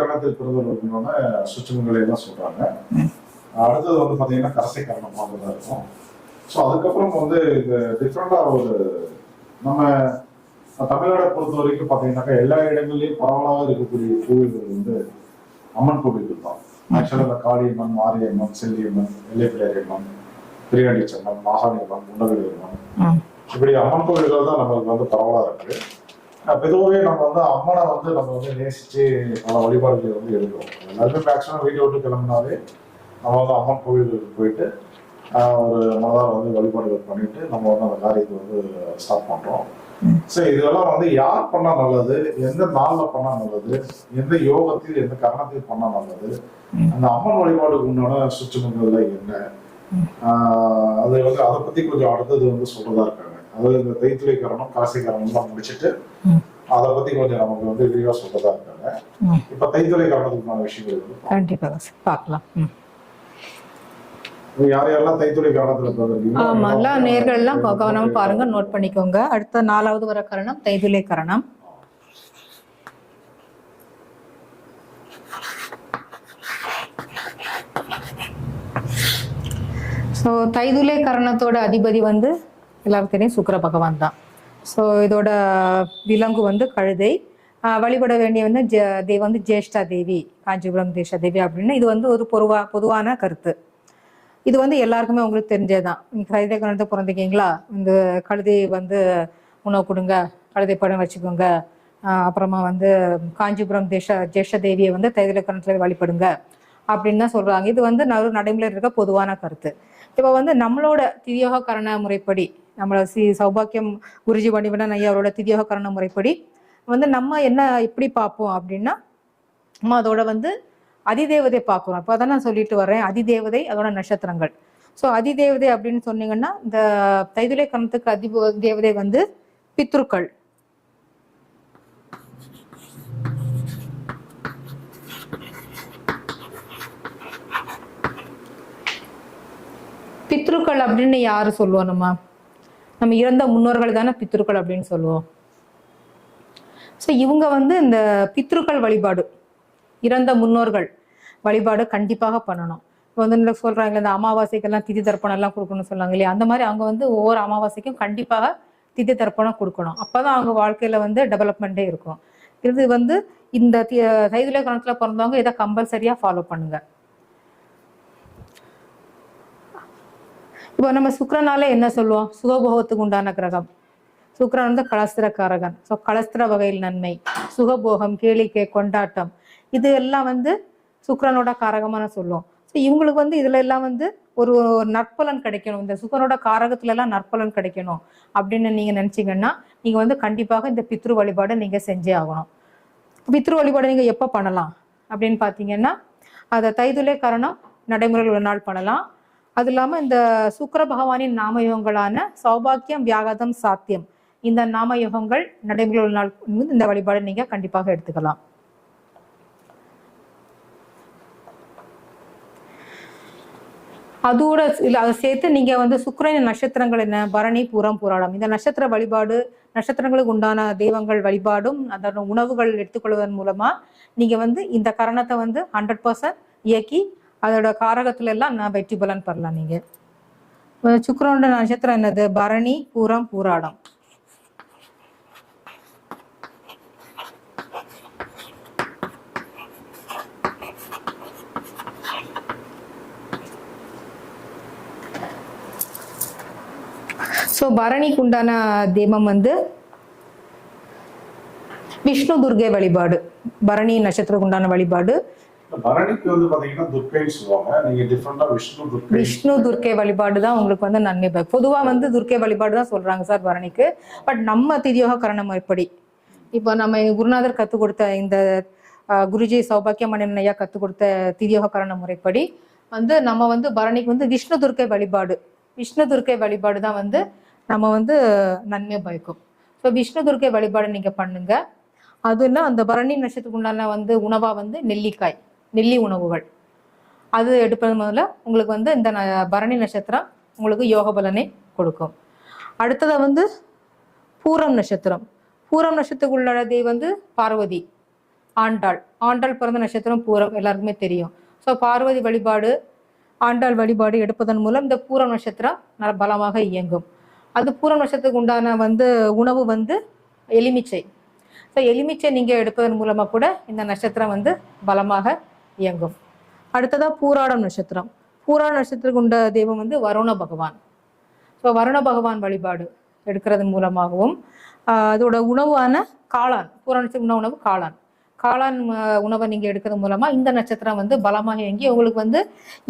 கரணத்தில் பிறந்தவர்களுக்குமான சுற்றுமுங்களை எல்லாம் சொல்றாங்க. அடுத்தது வந்து பாத்தீங்கன்னா கரசை கரணமாக தான் இருக்கும். ஸோ அதுக்கப்புறம் வந்து இந்த டிஃப்ரெண்டா ஒரு நம்ம தமிழ்நாடை பொறுத்த வரைக்கும் பாத்தீங்கன்னாக்கா எல்லா இடங்கள்லயும் பரவலாக இருக்கக்கூடிய கோவில்கள் வந்து அம்மன் கோவில்கள் தான். ஆக்சுவலாக இந்த காளியம்மன் மாரியம்மன் செல்லியம்மன் எல்லைப்பிள்ளையம்மன் பிரியாணி சம்மன் மாகாணியம்மன் குண்டகடி அம்மன் ம். இப்படி அம்மன் கோவில்கள் தான் நம்மளுக்கு வந்து பரவலா இருக்கு. அஹ் பொதுவாகவே நம்ம வந்து அம்மனை வந்து நம்ம வந்து நேசிச்சு பல வழிபாடுகளை வந்து எடுக்கிறோம். எல்லாருமே மேக்ஸிமம் வீட்டை விட்டு கிளம்புனாலே நம்ம வந்து அம்மன் கோவிலுக்கு போயிட்டு ஒரு மனதார வந்து வழிபாடுகள் பண்ணிட்டு நம்ம வந்து அந்த காரியத்தை வந்து ஸ்டார்ட் பண்றோம். சரி இதெல்லாம் வந்து யார் பண்ணா நல்லது? எந்த நாள்ல பண்ணா நல்லது? எந்த யோகத்தில் எந்த கரணத்தில் பண்ணா நல்லது? அந்த அம்மன் வழிபாடுக்கு உண்டான சுற்றுமுறைகள் என்ன? அது வந்து அதை பத்தி கொஞ்சம் அடுத்தது வந்து சொல்றதா இருக்காங்க அதாவது இந்த தைத்துளை கரணம் காசி கரணம் எல்லாம் முடிச்சிட்டு. அதை பத்தி கொஞ்சம் நமக்கு வந்து விரிவா சொல்றதா இருக்காங்க. இப்ப தைத்துளை கரணத்துக்கான விஷயங்கள் கண்டிப்பாக பார்க்கலாம். எல்லாம் வந்து நேர்கள் எல்லாம் தைத்துளை கவனமா கரணத்துல பாருங்க நோட் பண்ணிக்கோங்க. அடுத்த நாலாவது வர கரணம் தைதுலை கரணம் ஸோ தைதுலை கரணத்தோட அதிபதி வந்து எல்லாருக்கும் தெரியும் பகவான் தான். ஸோ இதோட விலங்கு வந்து கழுதை. வழிபட வேண்டிய வந்து ஜ தெய்வம் வந்து ஜேஷ்டா தேவி காஞ்சிபுரம் தேஷா தேவி அப்படின்னு. இது வந்து ஒரு பொதுவா பொதுவான கருத்து. இது வந்து எல்லாருக்குமே உங்களுக்கு தெரிஞ்சதுதான். நீங்கள் கழுதை கணத்தை பிறந்திருக்கீங்களா? இந்த கழுதை வந்து உணவு கொடுங்க கழுதை படம் வச்சுக்கோங்க. அப்புறமா வந்து காஞ்சிபுரம் தேச ஜேஷ்ட தேவியை வந்து தைதில கணத்துல வழிபடுங்க அப்படின்னு தான் சொல்றாங்க. இது வந்து நடு நடைமுறையில் இருக்க பொதுவான கருத்து. இப்போ வந்து நம்மளோட திரியோக கரண முறைப்படி நம்மளை சி சௌபாக்கியம் குருஜி பண்டிவனன் ஐயா அவரோட திதியோக கரண முறைப்படி. வந்து நம்ம என்ன எப்படி பார்ப்போம் அப்படின்னா நம்ம அதோட வந்து அதிதேவதை பார்க்குறோம். இப்போ அதான் நான் சொல்லிட்டு வரேன் அதிதேவதை அதோட நட்சத்திரங்கள். ஸோ அதிதேவதை அப்படின்னு சொன்னீங்கன்னா இந்த தைதுலை கரணத்துக்கு அதி தேவதை வந்து பித்ருக்கள். பித்ருக்கள் அப்படின்னு யாரு சொல்லுவோம் நம்ம? நம்ம இறந்த முன்னோர்கள் தானே பித்ருக்கள் அப்படின்னு சொல்லுவோம். ஸோ இவங்க வந்து இந்த பித்ருக்கள் வழிபாடு இறந்த முன்னோர்கள் வழிபாடு கண்டிப்பாக பண்ணணும். இப்போ வந்து இந்த இந்த அமாவாசைக்கெல்லாம் திதி தர்ப்பணம் எல்லாம் கொடுக்கணும்னு சொன்னாங்க இல்லையா? அந்த மாதிரி அவங்க வந்து ஒவ்வொரு அமாவாசைக்கும் கண்டிப்பாக திதி தர்ப்பணம் கொடுக்கணும். அப்போ தான் அவங்க வாழ்க்கையில் வந்து டெவலப்மெண்ட்டே இருக்கும். இது வந்து இந்த தி- தைதுல கணத்துல பிறந்தவங்க இதை கம்பல்சரியாக ஃபாலோ பண்ணுங்கள் இப்போ நம்ம சுக்கரனால என்ன சொல்லுவோம்? சுகபோகத்துக்கு உண்டான கிரகம். சுக்கரன் வந்து கலஸ்திரக்காரகன். ஸோ கலஸ்திர வகையில் நன்மை. சுகபோகம் கேளிக்கை கொண்டாட்டம். இது எல்லாம் வந்து சுக்கரனோட காரகமான சொல்லுவோம். ஸோ இவங்களுக்கு வந்து இதுல எல்லாம் வந்து ஒரு நற்பலன் கிடைக்கணும். இந்த சுக்கரனோட காரகத்துல எல்லாம் நற்பலன் கிடைக்கணும் அப்படின்னு நீங்க நினைச்சீங்கன்னா நீங்க வந்து கண்டிப்பாக இந்த பித்ரு வழிபாடை நீங்க செஞ்சே ஆகணும். பித்ரு வழிபாடு நீங்க எப்போ பண்ணலாம் அப்படின்னு பார்த்தீங்கன்னா அதை தைதுலே காரணம் நடைமுறையில் ஒரு நாள் பண்ணலாம். அது இல்லாமல் இந்த சுக்கர பகவானின் நாமயோகங்களான சௌபாக்கியம் வியாகதம் சாத்தியம். இந்த நாமயோகங்கள் நடைமுறையில் நாள் வந்து இந்த வழிபாடு நீங்க கண்டிப்பாக எடுத்துக்கலாம். அதோட அதை சேர்த்து நீங்க வந்து சுக்கரனின் நட்சத்திரங்கள் என்ன? பரணி பூரம் பூராடம். இந்த நட்சத்திர வழிபாடு நட்சத்திரங்களுக்கு உண்டான தெய்வங்கள் வழிபாடும் அதோட உணவுகள் எடுத்துக்கொள்வதன் மூலமா நீங்கள் வந்து இந்த கரணத்தை வந்து ஹண்ட்ரட் பர்சன்ட் இயக்கி அதோட காரகத்துல எல்லாம் நான் வெற்றி பலன் பெறலாம் நீங்க. இப்ப நட்சத்திரம் என்னது? பரணி பூரம் பூராடம். ஸோ பரணிக்கு உண்டான தெய்வம் வந்து விஷ்ணு துர்கை வழிபாடு. பரணி நட்சத்திரக்கு உண்டான வழிபாடு. பரணிக்கு வந்து பாத்தீங்கன்னா துர்க்கைன்னு சொல்லுவாங்க. நீங்க டிஃப்ரெண்டா விஷ்ணு துர்க்கை விஷ்ணு துர்க்கை வழிபாடு தான் உங்களுக்கு வந்து நன்மை பொதுவா வந்து துர்க்கை வழிபாடு தான் சொல்றாங்க சார் பரணிக்கு. பட் நம்ம திதியோக கரணம் எப்படி? இப்போ நம்ம குருநாதர் கற்றுக் கொடுத்த இந்த குருஜி சௌபாக்கியமணன் ஐயா கற்றுக் கொடுத்த திதியோக கரண முறைப்படி வந்து நம்ம வந்து பரணிக்கு வந்து விஷ்ணு துர்க்கை வழிபாடு விஷ்ணு துர்க்கை வழிபாடு தான் வந்து நம்ம வந்து நன்மை பயக்கும். ஸோ விஷ்ணு துர்க்கை வழிபாடு நீங்க பண்ணுங்க. அது அந்த பரணி நட்சத்திரத்துக்கு உண்டான வந்து உணவா வந்து நெல்லிக்காய். நெல்லி உணவுகள். அது எடுப்பது முதல்ல உங்களுக்கு வந்து இந்த ந- பரணி நட்சத்திரம் உங்களுக்கு யோக பலனை கொடுக்கும். அடுத்தது வந்து பூரம் நட்சத்திரம். பூரம் நட்சத்திரத்துக்குள்ள தெய்வம் வந்து பார்வதி ஆண்டாள். ஆண்டாள் பிறந்த நட்சத்திரம் பூரம் எல்லாருக்குமே தெரியும். ஸோ பார்வதி வழிபாடு ஆண்டாள் வழிபாடு எடுப்பதன் மூலம் இந்த பூரம் நட்சத்திரம் நல்ல பலமாக இயங்கும். அது பூரம் நட்சத்திரத்துக்கு உண்டான வந்து உணவு வந்து எலுமிச்சை. ஸோ எலுமிச்சை நீங்கள் எடுப்பதன் மூலமாக கூட இந்த நட்சத்திரம் வந்து பலமாக இயங்கும். அடுத்ததாக பூராடம் நட்சத்திரம். பூராட நட்சத்திரத்துக்கு உண்ட தெய்வம் வந்து வருண பகவான். ஸோ வருண பகவான் வழிபாடு எடுக்கிறது மூலமாகவும் அதோட உணவான காளான் பூரா நட்சத்திரம் உணவு காளான். காளான் உணவை நீங்கள் எடுக்கிறது மூலமாக இந்த நட்சத்திரம் வந்து பலமாக இயங்கி உங்களுக்கு வந்து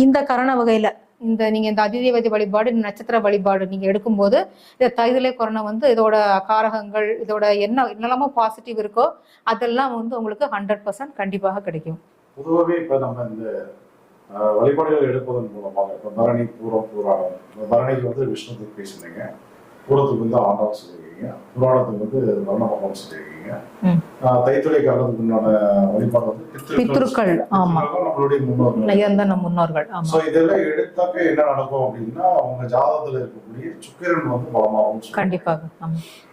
இந்த கரண வகையில் இந்த நீங்கள் இந்த அதிதேவதி வழிபாடு நட்சத்திர வழிபாடு நீங்கள் எடுக்கும்போது இந்த தைதிலே கொரோனா வந்து இதோட காரகங்கள் இதோட என்ன என்னெல்லாமோ பாசிட்டிவ் இருக்கோ அதெல்லாம் வந்து உங்களுக்கு ஹண்ட்ரட் பர்சன்ட் கண்டிப்பாக கிடைக்கும். பொதுவாகவே இப்போ நம்ம இந்த வழிபாடுகள் எடுப்பதன் மூலமாக இப்போ பரணி பூரம் பூராடம் இப்போ பரணிக்கு வந்து விஷ்ணுக்கு பேசுனீங்க பூரத்துக்கு வந்து ஆண்டாள் சொல்லியிருக்கீங்க புராணத்துக்கு வந்து வர்ண பகவான் சொல்லியிருக்கீங்க. கரணத்துக்கு உண்டான வழிபாடு வந்து பித்ருக்கள், ஆமா. நம்மளுடைய முன்னோர்கள். முன்னோர்கள் ஸோ இதெல்லாம் எடுத்தாக்க என்ன நடக்கும் அப்படின்னா அவங்க ஜாதகத்துல இருக்கக்கூடிய சுக்கிரன் வந்து பலமாகும். கண்டிப்பாக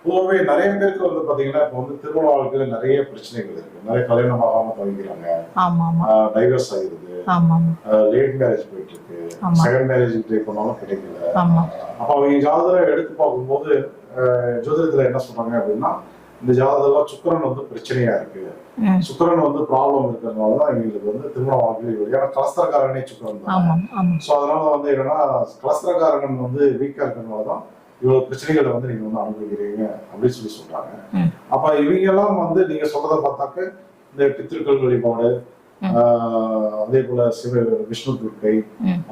பொதுவாகவே நிறைய பேருக்கு வந்து பாத்தீங்கன்னா இப்போ வந்து திருமண வாழ்க்கையில நிறைய பிரச்சனைகள் இருக்கு. நிறைய கல்யாணம் ஆகாம தவிக்கிறாங்க டைவர்ஸ் ஆமாம் லேட் மேரேஜ் போயிட்டு இருக்கு. செகண்ட் மேரேஜ் ட்ரை பண்ணாலும் கிடைக்கல. அப்ப அவங்க ஜாதகம் எடுத்து பார்க்கும்போது ஜோதிடத்துல என்ன சொல்றாங்க அப்படின்னா இந்த ஜாதகம் சுக்கிரன் வந்து பிரச்சனையா இருக்கு. சுக்கிரன் வந்து ப்ராப்ளம் இருக்கிறதுனால தான் இவங்களுக்கு வந்து திருமண வாழ்க்கை ஏன்னா கலஸ்தரக்காரனே சுக்கிரன் தான். ஸோ அதனால வந்து என்னன்னா கலஸ்தரக்காரகன் வந்து வீக்கா இருக்கிறதுனால தான் இவ்வளவு பிரச்சனைகளை வந்து நீங்க வந்து அனுபவிக்கிறீங்க அப்படின்னு சொல்லி சொல்றாங்க. அப்ப இவங்க எல்லாம் வந்து நீங்க சொல்றதை பார்த்தாக்க இந்த பித்திருக்கள் வழிபாடு அதே போல சிவ விஷ்ணு துர்க்கை.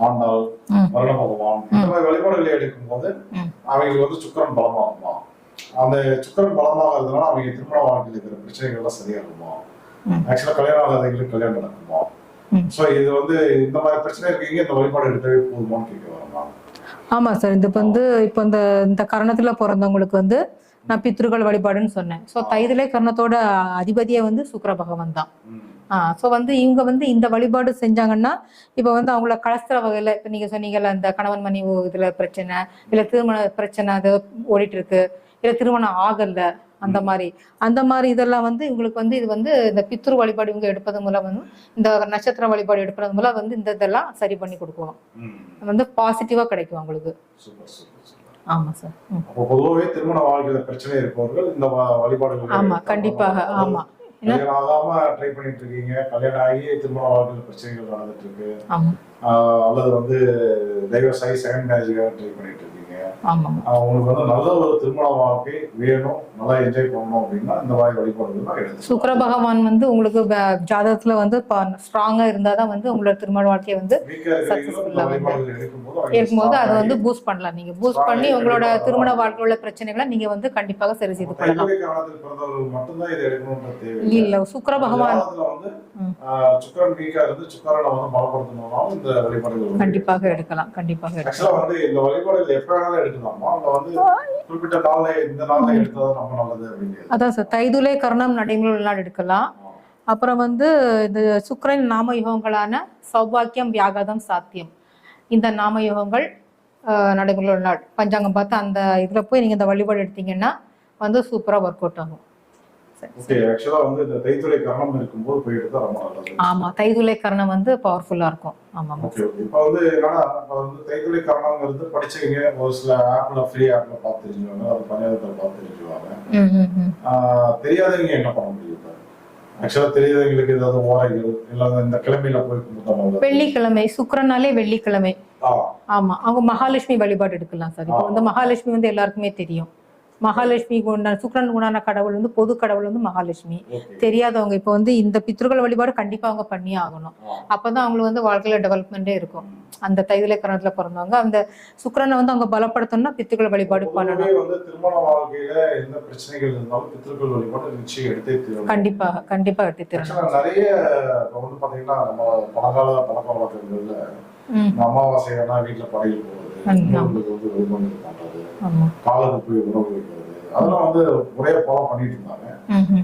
ஆண்டாள் ம். வருண பகவான் இந்த மாதிரி வழிபாடுகளை எடுக்கும் போது. அவங்களுக்கு வந்து சுக்கரன் பலமாகுமா அந்த சுக்கரன் பலமாகிறதுனால அவங்க திருமண வாழ்க்கையில் இருக்கிற பிரச்சனைகள் எல்லாம் சரியாகுமா ம். ஆக்சுவலா கல்யாணம் ஆகாதவங்களுக்கு கல்யாணம் நடக்குமா. சோ இது வந்து இந்த மாதிரி பிரச்சனை இருக்கீங்க இந்த வழிபாடு எடுத்தவே போதுமான்னு கேட்க வரமா ஆமாம் சார் இது வந்து இப்போ இந்த இந்த கரணத்தில் பிறந்தவங்களுக்கு வந்து நான் பித்ருக்கள் வழிபாடுன்னு சொன்னேன் ஸோ தைதிலே கரணத்தோட அதிபதியே வந்து சுக்கிர பகவான் தான் ஸோ வந்து இவங்க வந்து இந்த வழிபாடு செஞ்சாங்கன்னா இப்போ வந்து அவங்கள கலஸ்தர வகையில் இப்போ நீங்கள் சொன்னீங்கல்ல அந்த கணவன் மனைவி இதில் பிரச்சனை இல்லை திருமண பிரச்சனை அது ஓடிட்டு இருக்கு இல்லை திருமணம் ஆகல அந்த மாதிரி. அந்த மாதிரி இதெல்லாம் வந்து இவங்களுக்கு வந்து இது வந்து இந்த பித்ரு வழிபாடு இவங்க எடுப்பது மூலம் வந்து இந்த நட்சத்திர வழிபாடு எடுப்பது மூலம் வந்து இந்த இதெல்லாம் சரி பண்ணி கொடுக்கும் வந்து பாசிட்டிவாக கிடைக்கும் அவங்களுக்கு. ஆமாம் சார் பொதுவாகவே திருமண வாழ்க்கையில பிரச்சனை இருப்பவர்கள் இந்த வழிபாடுகள் ஆமா கண்டிப்பாக ஆமா. கல்யாணம் ஆகாம ட்ரை பண்ணிட்டு இருக்கீங்க கல்யாணம் ஆகி திருமண வாழ்க்கையில பிரச்சனைகள் நடந்துட்டு இருக்கு அல்லது வந்து டைவர்ஸ் ஆகி செகண்ட் மேரேஜுக்காக ட்ரை பண்ணிட்டு இருக்கீங்க ஆஹ் உங்களுக்கு வந்து நல்ல ஒரு திருமண வாழ்க்கை வேணும் நல்லா என்ஜாய் பண்ணணும் அப்படின்னா இந்த மாதிரி வழிபாடுகள் தான் எடுத்து சுக்கிர பகவான் வந்து உங்களுக்கு ஜாதகத்துல வந்து ஸ்ட்ராங்கா இருந்தாதான் வந்து உங்களோட திருமண வாழ்க்கையை வந்து இருக்கும்போது அதை வந்து பூஸ்ட் பண்ணலாம். நீங்க பூஸ்ட் பண்ணி உங்களோட திருமண. வாழ்க்கையில் உள்ள பிரச்சனைகளை நீங்க வந்து கண்டிப்பாக சரி செய்து கொள்ளலாம். இல்ல சுக்கிர பகவான் சுக்கிரன் வீக்கா இருந்து சுக்கரனை வந்து பலப்படுத்தணும்னாலும் இந்த வழிபாடுகள் கண்டிப்பாக எடுக்கலாம் கண்டிப்பாக ஆக்சுவலா எடுக்கலாம் வந்து இந்த வழிபாடுகள் எப்ப வேணாலும் எடுக்கலாமா இல்ல வந்து குறிப்பிட்ட நாள்ல இந்த நாள்ல எடுத்தா ரொம்ப நல்லது அப்படின்னு. அதான் சார் தைதுலே கர்ணம் நடைமுறை நாள் எடுக்கலாம். அப்புறம் வந்து இந்த சுக்கிரன் நாம யுகங்களான சௌபாக்கியம் வியாகாதம் சாத்தியம். இந்த நாம யுகங்கள் நடைமுறை நாள் பஞ்சாங்கம் பார்த்து அந்த இதுல போய் நீங்க இந்த வழிபாடு எடுத்தீங்கன்னா வந்து சூப்பரா ஒர்க் அவுட் ஆகும். சரி, கரணம் ஆமா வந்து பவர்ஃபுல்லா இருக்கும். ஆமா ஆமா. ஓகே ஓகே இப்போ வந்து என்னன்னா இப்போ வந்து தைத்துறை கரணங்கிறது படிச்சவங்க ஒரு சில ஆப்ல ஃப்ரீ ஆப்ல பார்த்து தெரிஞ்சுவாங்க அது பணியாளத்தில் பார்த்து தெரிஞ்சுவாங்க ம், ம், ம். ஆஹ், தெரியாதவங்க என்ன பண்ண முடியும் இப்போ? ஆக்சுவலா தெரியாதவங்களுக்கு ஏதாவது ஓரைகள் இல்ல இந்த கிழமையில போய் கும்பிட்டா நல்லது. வெள்ளிக்கிழமை சுக்கிரனாலே வெள்ளிக்கிழமை. ஆமா அவங்க மகாலட்சுமி வழிபாடு எடுக்கலாம் சார். இப்போ வந்து மகாலட்சுமி வந்து எல்லாருக்குமே தெரியும். மகாலட்சுமி உண்டான சுக்கிரன் உண்டான கடவுள் வந்து பொது கடவுள் வந்து மகாலட்சுமி. தெரியாதவங்க இப்போ வந்து இந்த பித்ருக்கள் வழிபாடு கண்டிப்பா அவங்க பண்ணியே ஆகணும். அப்பதான் அவங்களுக்கு வந்து வாழ்க்கையில டெவலப்மெண்டே இருக்கும். அந்த தைதிலை கரணத்துல பிறந்தவங்க அந்த சுக்கிரனை வந்து அவங்க பலப்படுத்தணும்னா பித்ருக்கள் வழிபாடு பண்ணணும். கண்டிப்பாக கண்டிப்பா எடுத்து நிறைய இந்த அமாவாசையானா வீட்டுல படையல் போடுறது. முன்னோர்களுக்கு வந்து வழிபாடு பண்றது காலுக்கு போய் உணவு வைக்கிறது அதெல்லாம் வந்து முறையா ஃபாலோ பண்ணிட்டு இருந்தாங்க.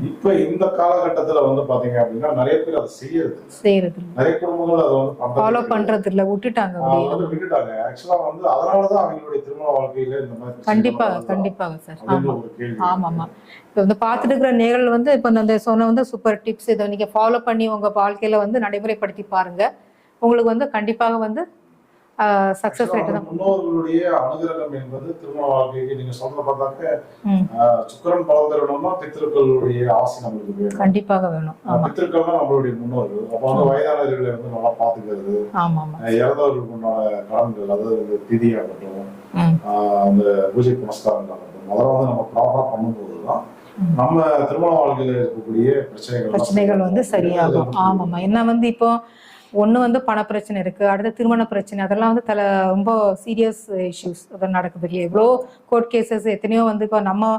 இப்ப இந்த காலகட்டத்துல வந்து பாத்தீங்க அப்படின்னா நிறைய பேர் அதை செய்யறது நிறைய குடும்பங்கள் அதை வந்து ஃபாலோ. பண்றது இல்ல விட்டுட்டாங்க. வந்து விட்டுட்டாங்க ஆக்சுவலா வந்து அதனாலதான் அவங்களுடைய திருமண வாழ்க்கையில இந்த மாதிரி கண்டிப்பாக? கண்டிப்பாக சார் ஆமா ஆமா இப்போ வந்து பார்த்துட்டு இருக்கிற நேர்கள் வந்து இப்போ அந்த சொன்ன வந்து சூப்பர் டிப்ஸ் இதை நீங்க ஃபாலோ பண்ணி உங்க வாழ்க்கையில வந்து நடைமுறைப்படுத்தி பாருங்க உங்களுக்கு வந்து கண்டிப்பாக வந்து சக்சஸ் ரேட் தான். முன்னோர்களுடைய அனுகிரகம் என்பது திருமண வாழ்க்கைக்கு நீங்க சொல்ற பார்த்தாக்க சுக்கிரன் பலம் தரணும்னா பித்திருக்களுடைய ஆசை நம்மளுக்கு வேணும். கண்டிப்பாக வேணும். ஆமா. பித்திருக்கள் தான் நம்மளுடைய முன்னோர்கள். அப்ப வந்து வயதானவர்களை வந்து நல்லா பாத்துக்கிறது ஆமா ஆமா இறந்தவர்களுக்கு உண்டான கடன்கள் அதாவது இந்த திதி ஆகட்டும் ம். ஆஹ் அந்த பூஜை புனஸ்காரங்கள் ஆகட்டும் அதெல்லாம் வந்து நம்ம ப்ராப்பரா பண்ணும்போது தான். நம்ம திருமண வாழ்க்கையில இருக்கக்கூடிய பிரச்சனைகள் பிரச்சனைகள் வந்து சரியாகும். ஆமாம்மா என்ன வந்து இப்போ ஒண்ணு வந்து பண பிரச்சனை இருக்கு அடுத்து திருமண பிரச்சனை அதெல்லாம் வந்து தல ரொம்ப சீரியஸ் இஷ்யூஸ் அதெல்லாம் நடக்குது இல்லையா? எவ்வளோ கோர்ட் கேசஸ் எத்தனையோ வந்து இப்போ நம்ம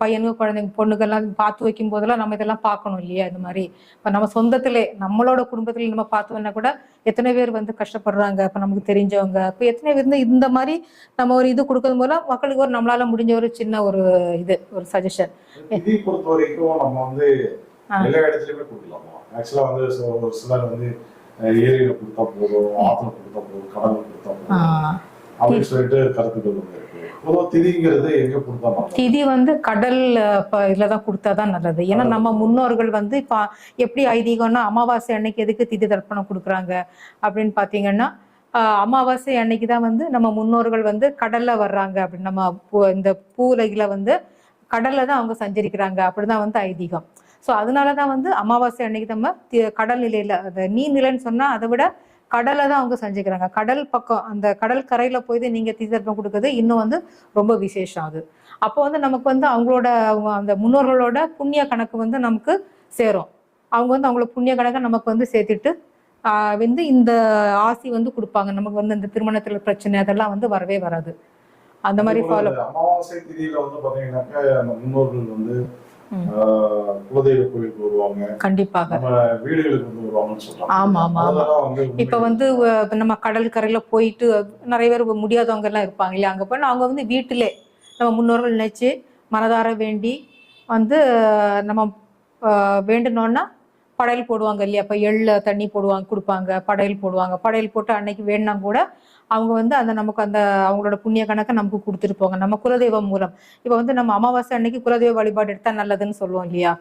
பையனுங்க குழந்தைங்க பொண்ணுங்கெல்லாம் பார்த்து வைக்கும் போதெல்லாம் நம்ம இதெல்லாம் பார்க்கணும் இல்லையா? இந்த மாதிரி. இப்போ நம்ம சொந்தத்திலே நம்மளோட குடும்பத்துல நம்ம பார்த்தோம்னா கூட எத்தனை பேர் வந்து கஷ்டப்படுறாங்க? இப்போ நமக்கு தெரிஞ்சவங்க. இப்போ எத்தனை பேர் வந்து இந்த மாதிரி நம்ம ஒரு இது கொடுக்கறது மூலம் மக்களுக்கு ஒரு நம்மளால முடிஞ்ச ஒரு சின்ன ஒரு இது ஒரு சஜஷன் திதி பொறுத்த வரைக்கும் நம்ம வந்து. எல்லா இடத்துலயுமே கொடுக்கலாமா? ஆக்சுவலா வந்து ஒரு சிலர் வந்து ஏரியில கொடுத்தா போதும் ஆத்துல கொடுத்தா போதும் கடல்ல கொடுத்தா போதும். அப்படின்னு சொல்லிட்டு கருத்துக்கள் வந்து? திதி வந்து கடல் இதில் தான் கொடுத்தா தான் நல்லது. ஏன்னா நம்ம முன்னோர்கள் வந்து இப்போ எப்படி ஐதீகம்னா அமாவாசை அன்னைக்கு எதுக்கு திதி தர்ப்பணம் கொடுக்குறாங்க அப்படின்னு பார்த்தீங்கன்னா அமாவாசை அன்னைக்கு தான் வந்து நம்ம முன்னோர்கள் வந்து கடல்ல வர்றாங்க அப்படின்னு நம்ம பூ- இந்த பூலைகளை வந்து கடல்ல தான் அவங்க சஞ்சரிக்கிறாங்க. அப்படிதான் வந்து ஐதீகம். ஸோ அதனால தான் வந்து அமாவாசை அன்னைக்கு நம்ம கடல் நிலையில நீர்நிலைன்னு சொன்னா அதை விட கடலை தான் அவங்க செஞ்சுக்கிறாங்க. கடல் பக்கம் அந்த கடல் கரையில போய் தான் நீங்க திதி தர்ப்பணம் கொடுக்குறது இன்னும் வந்து ரொம்ப விசேஷம் அது. அப்போ வந்து நமக்கு வந்து அவங்களோட அவங்க அந்த முன்னோர்களோட புண்ணிய கணக்கு வந்து நமக்கு சேரும். அவங்க வந்து அவங்களோட புண்ணிய கணக்கை நமக்கு வந்து சேர்த்துட்டு வந்து இந்த ஆசி வந்து கொடுப்பாங்க. நமக்கு வந்து இந்த திருமணத்துல பிரச்சனை அதெல்லாம் வந்து வரவே வராது. அந்த மாதிரி ஃபாலோ அமாவாசை திதியில வந்து பாத்தீங்கன்னாக்கா முன்னோர்கள் வந்து குலதெய்வ கோயிலுக்கு வருவாங்க. கண்டிப்பாக. நம்ம வீடுகளுக்கு வந்து வருவாங்கன்னு சொல்றாங்க. ஆமா ஆமா ஆமா. இப்ப வந்து நம்ம கடல் கரையில போயிட்டு நிறைய பேர் முடியாதவங்க எல்லாம் இருப்பாங்க இல்லையா? அங்க போய் அவங்க வந்து வீட்டிலே நம்ம முன்னோர்கள் நினைச்சு மனதார வேண்டி வந்து நம்ம அஹ், வேண்டுனோன்னா படையல் போடுவாங்க இல்லையா? இப்ப எள்ள தண்ணி போடுவாங்க கொடுப்பாங்க படையல் போடுவாங்க. படையல் போட்டு அன்னைக்கு வேணுனா கூட அவங்க வந்து அந்த நமக்கு அந்த அவங்களோட புண்ணிய கணக்கை நமக்கு கொடுத்துட்டு போங்க. நம்ம குலதெய்வம் மூலம். இப்போ வந்து நம்ம அமாவாசை அன்னைக்கு குலதெய்வ வழிபாடு எடுத்தா நல்லதுன்னு சொல்லுவோம் இல்லையா?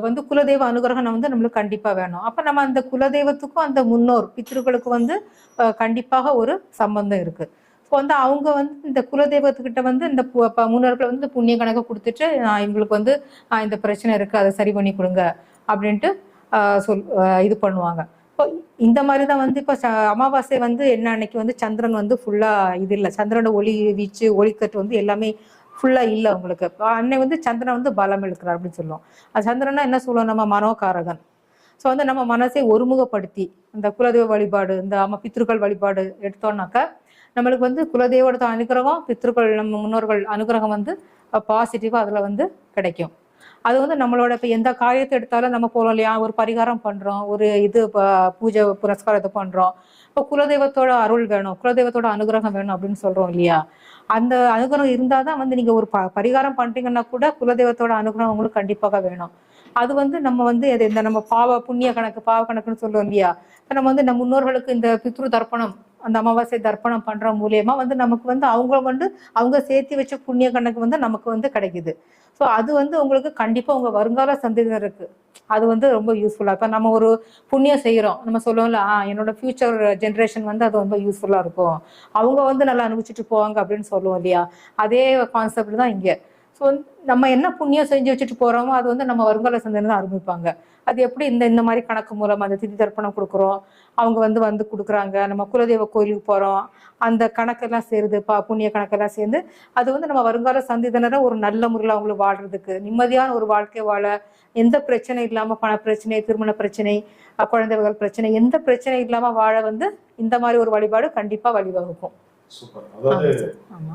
வந்து குலதெய்வ அனுகிரகம் வந்து நம்மளுக்கு கண்டிப்பா வேணும். அப்ப நம்ம அந்த குலதெய்வத்துக்கும் அந்த முன்னோர் பித்திருக்களுக்கு வந்து அஹ் கண்டிப்பாக ஒரு சம்பந்தம் இருக்கு. இப்போ வந்து அவங்க வந்து இந்த குலதெய்வத்துக்கிட்ட வந்து இந்த பு- முன்னோர்கள் வந்து புண்ணிய கணக்கை கொடுத்துட்டு நான் இவங்களுக்கு வந்து இந்த பிரச்சனை இருக்கு அதை சரி பண்ணி கொடுங்க. அப்படின்ட்டு ஆஹ் சொல் ஆஹ் இது பண்ணுவாங்க. இப்போ இந்த மாதிரி தான் வந்து இப்போ அமாவாசை வந்து என்ன அன்னைக்கு வந்து சந்திரன் வந்து ஃபுல்லா இது இல்லை. சந்திரனோட ஒளி வீச்சு ஒளிக்கட்டு வந்து எல்லாமே ஃபுல்லா இல்லை உங்களுக்கு. அன்னை வந்து சந்திரன் வந்து பலம் இழுக்கிறார் அப்படின்னு சொல்லுவோம். அது சந்திரனா என்ன சொல்லுவோம் நம்ம? மனோகாரகன். ஸோ வந்து நம்ம மனசை ஒருமுகப்படுத்தி இந்த குலதெய்வ வழிபாடு இந்த அம்மா பித்ருக்கள் வழிபாடு எடுத்தோம்னாக்கா நம்மளுக்கு வந்து குலதெய்வோட அனுகிரகம் பித்ருக்கள் நம்ம முன்னோர்கள் அனுகிரகம் வந்து பாசிட்டிவாக அதில் வந்து கிடைக்கும். அது வந்து நம்மளோட இப்போ எந்த காரியத்தை எடுத்தாலும் நம்ம போகிறோம் இல்லையா? ஒரு பரிகாரம் பண்றோம் ஒரு இது பூஜை புரஸ்காரத்தை பண்றோம். இப்போ குலதெய்வத்தோட அருள் வேணும் குலதெய்வத்தோட அனுகிரகம் வேணும் அப்படின்னு சொல்றோம் இல்லையா? அந்த அனுகிரகம் இருந்தால் தான் வந்து நீங்க ஒரு ப பரிகாரம் பண்றீங்கன்னா கூட குலதெய்வத்தோட அனுகிரகம் உங்களுக்கு கண்டிப்பாக வேணும். அது வந்து நம்ம வந்து அது இந்த நம்ம பாவ புண்ணிய கணக்கு பாவ கணக்குன்னு சொல்லுவோம் இல்லையா? நம்ம வந்து நம்ம முன்னோர்களுக்கு இந்த பித்ரு தர்ப்பணம் அந்த அமாவாசை தர்ப்பணம் பண்ற மூலியமா வந்து நமக்கு வந்து அவங்க வந்து அவங்க சேர்த்து வச்ச புண்ணிய கணக்கு வந்து நமக்கு வந்து கிடைக்குது. ஸோ அது வந்து உங்களுக்கு கண்டிப்பா உங்க வருங்கால சந்ததியினருக்கு அது வந்து ரொம்ப யூஸ்ஃபுல்லா இப்போ நம்ம ஒரு புண்ணியம் செய்யறோம் நம்ம சொல்லுவோம்ல ஆ என்னோட ஃபியூச்சர் ஜென்ரேஷன் வந்து அது ரொம்ப யூஸ்ஃபுல்லா இருக்கும். அவங்க வந்து நல்லா அனுபவிச்சுட்டு போவாங்க அப்படின்னு சொல்லுவோம் இல்லையா? அதே கான்செப்ட் தான் இங்கே. ஸோ நம்ம என்ன புண்ணியம் செஞ்சு வச்சுட்டு போகிறோமோ அது வந்து நம்ம வருங்கால சந்ததியினர் தான் ஆரம்பிப்பாங்க. அது எப்படி இந்த இந்த மாதிரி கணக்கு மூலம் அந்த திதி தர்ப்பணம் கொடுக்குறோம்? அவங்க வந்து வந்து கொடுக்குறாங்க. நம்ம குலதெய்வ கோயிலுக்கு போகிறோம் அந்த கணக்கெல்லாம் சேருது பா புண்ணிய கணக்கெல்லாம் சேர்ந்து அது வந்து நம்ம வருங்கால சந்ததியினரை ஒரு நல்ல முறையில் அவங்களுக்கு வாழ்கிறதுக்கு நிம்மதியான ஒரு வாழ்க்கை வாழ எந்த பிரச்சனை இல்லாமல் பண பிரச்சனை திருமண பிரச்சனை குழந்தைகள் பிரச்சனை எந்த பிரச்சனை இல்லாமல் வாழ வந்து இந்த மாதிரி ஒரு வழிபாடு கண்டிப்பாக வழிவகுக்கும். சூப்பர் அதாவது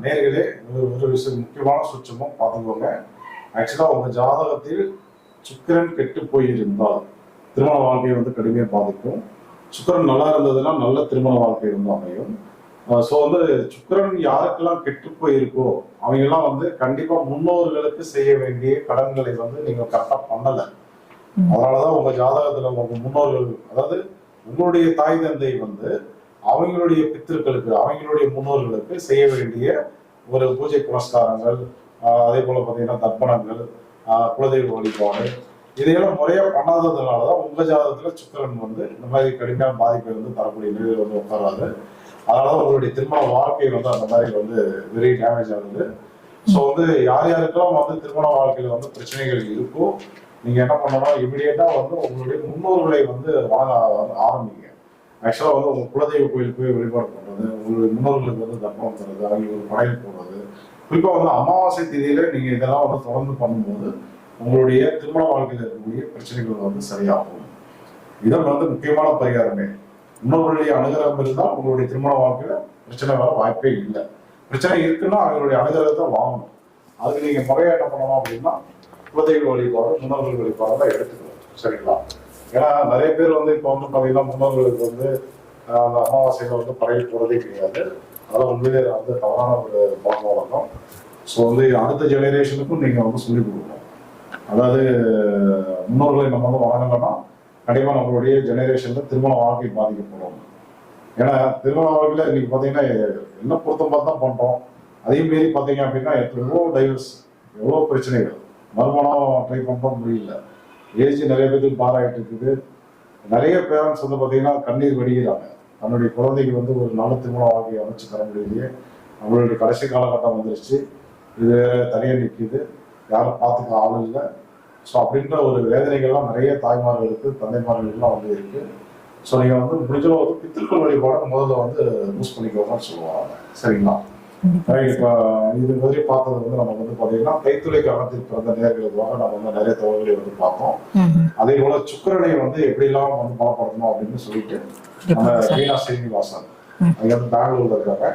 நேர்களே ஒரு விஷயம் முக்கியமான சுற்றமும் பார்த்துக்கோங்க. ஆக்சுவலா உங்க ஜாதகத்தில் சுக்கிரன் கெட்டு போயிருந்தால் திருமண வாழ்க்கை வந்து கடுமையாக பாதிக்கும். சுக்கிரன் நல்லா இருந்ததுன்னா நல்ல திருமண வாழ்க்கை வந்து அமையும். ஸோ வந்து சுக்கிரன் யாருக்கெல்லாம் கெட்டு போயிருக்கோ அவங்க எல்லாம் வந்து கண்டிப்பா முன்னோர்களுக்கு செய்ய வேண்டிய கடன்களை வந்து நீங்க கரெக்டா பண்ணல. அதனாலதான் உங்க ஜாதகத்துல உங்க முன்னோர்கள் அதாவது உங்களுடைய தாய் தந்தை வந்து அவங்களுடைய பித்திருக்களுக்கு அவங்களுடைய முன்னோர்களுக்கு செய்ய வேண்டிய ஒரு பூஜை புனஸ்காரங்கள் அதே போல பார்த்தீங்கன்னா தர்ப்பணங்கள் குலதெய்வ வழிபாடு. இதையெல்லாம் முறையா பண்ணாததுனாலதான் உங்க ஜாதகத்துல சுக்கரன் வந்து இந்த மாதிரி கடுமையான பாதிப்பை வந்து தரக்கூடிய நிலையில் வந்து உட்காராது அதனாலதான் உங்களுடைய திருமண வாழ்க்கை வந்து அந்த மாதிரி வந்து வெரி டேமேஜ் ஆகுது. ஸோ வந்து யார் யாருக்கெல்லாம் வந்து திருமண வாழ்க்கையில வந்து பிரச்சனைகள் இருக்கோ நீங்க என்ன பண்ணணும் இமிடியேட்டா வந்து உங்களுடைய முன்னோர்களை வந்து வாழ ஆரம்பிங்க. ஆக்சுவலாக வந்து உங்கள் குலதெய்வ கோயிலுக்கு போய் வழிபாடு பண்ணுறது உங்களுடைய முன்னோர்களுக்கு வந்து தர்ப்பணம் தர்றது அவங்களுக்கு படையல் போடுறது. குறிப்பாக வந்து அமாவாசை தேதியில நீங்கள் இதெல்லாம் வந்து தொடர்ந்து பண்ணும்போது உங்களுடைய திருமண வாழ்க்கையில் இருக்கக்கூடிய பிரச்சனைகள் வந்து சரியாகும் இதான் வந்து முக்கியமான பரிகாரமே. முன்னோர்களுடைய அனுகிரகம் இருந்தால் உங்களுடைய திருமண வாழ்க்கையில் பிரச்சனை வர வாய்ப்பே இல்லை. பிரச்சனை இருக்குன்னா அவங்களுடைய அனுகிரகத்தை வாங்கணும். அதுக்கு நீங்கள் முறையாக என்ன பண்ணணும் அப்படின்னா குலதெய்வ வழிபாடு முன்னோர்கள் வழிபாடு தான் எடுத்துக்கணும். சரிங்களா? ஏன்னா நிறைய பேர் வந்து இப்போ வந்து பார்த்தீங்கன்னா முன்னோர்களுக்கு வந்து அந்த அமாவாசையில் வந்து படையல் போகிறதே கிடையாது. அதெல்லாம் உண்மையிலே வந்து தவறான ஒரு பழக்க வழக்கம் ஸோ வந்து அடுத்த ஜெனரேஷனுக்கும் நீங்கள் வந்து சொல்லிக் கொடுக்கணும். அதாவது முன்னோர்களை நம்ம வந்து வணங்கணும்னா கண்டிப்பாக நம்மளுடைய ஜெனரேஷனில் திருமண வாழ்க்கை பாதிக்கப்படும். ஏன்னா திருமண வாழ்க்கையில் இன்னைக்கு பார்த்தீங்கன்னா என்ன பொருத்தம் பார்த்து தான் பண்ணுறோம் அதே மாரி பார்த்தீங்க அப்படின்னா எவ்வளோ டைவர்ஸ் எவ்வளோ பிரச்சனைகள். மறுமணம் ட்ரை பண்ணுறோம் முடியல. ஏஜ் நிறைய பேருக்கு பாராயிட்டு இருக்குது நிறைய பேரண்ட்ஸ் வந்து பார்த்தீங்கன்னா கண்ணீர் வடிகிறாங்க தன்னுடைய குழந்தைக்கு வந்து ஒரு நல்ல திருமண வாழ்க்கையை அமைச்சு தர முடியலையே. அவங்களுடைய கடைசி காலகட்டம் வந்துருச்சு. இது தனியாக நிற்கிது யாரும் பார்த்துக்க ஆள் இல்லை. ஸோ அப்படின்ற ஒரு வேதனைகள்லாம் நிறைய தாய்மார்களுக்கு தந்தைமார்களுக்குலாம் வந்து இருக்குது ஸோ நீங்கள் வந்து முடிஞ்சளவு வந்து பித்திருக்கள் வழிபாடு முதல்ல வந்து யூஸ் பண்ணிக்கோங்கன்னு சொல்லுவாங்க. சரிங்களா? இப்போ இது மாதிரி பார்த்தது வந்து நம்ம வந்து பார்த்தீங்கன்னா கைத்துளை காலத்தில் பிறந்த நேர்களுக்காக நம்ம வந்து நிறைய தகவல்களை வந்து பார்த்தோம். அதே போல சுக்கிரனை வந்து எப்படிலாம் வந்து பலப்படுத்தணும் அப்படின்னு சொல்லிட்டு நம்ம வீணா ஸ்ரீனிவாசன். அங்க வந்து பெங்களூர்ல இருக்காங்க.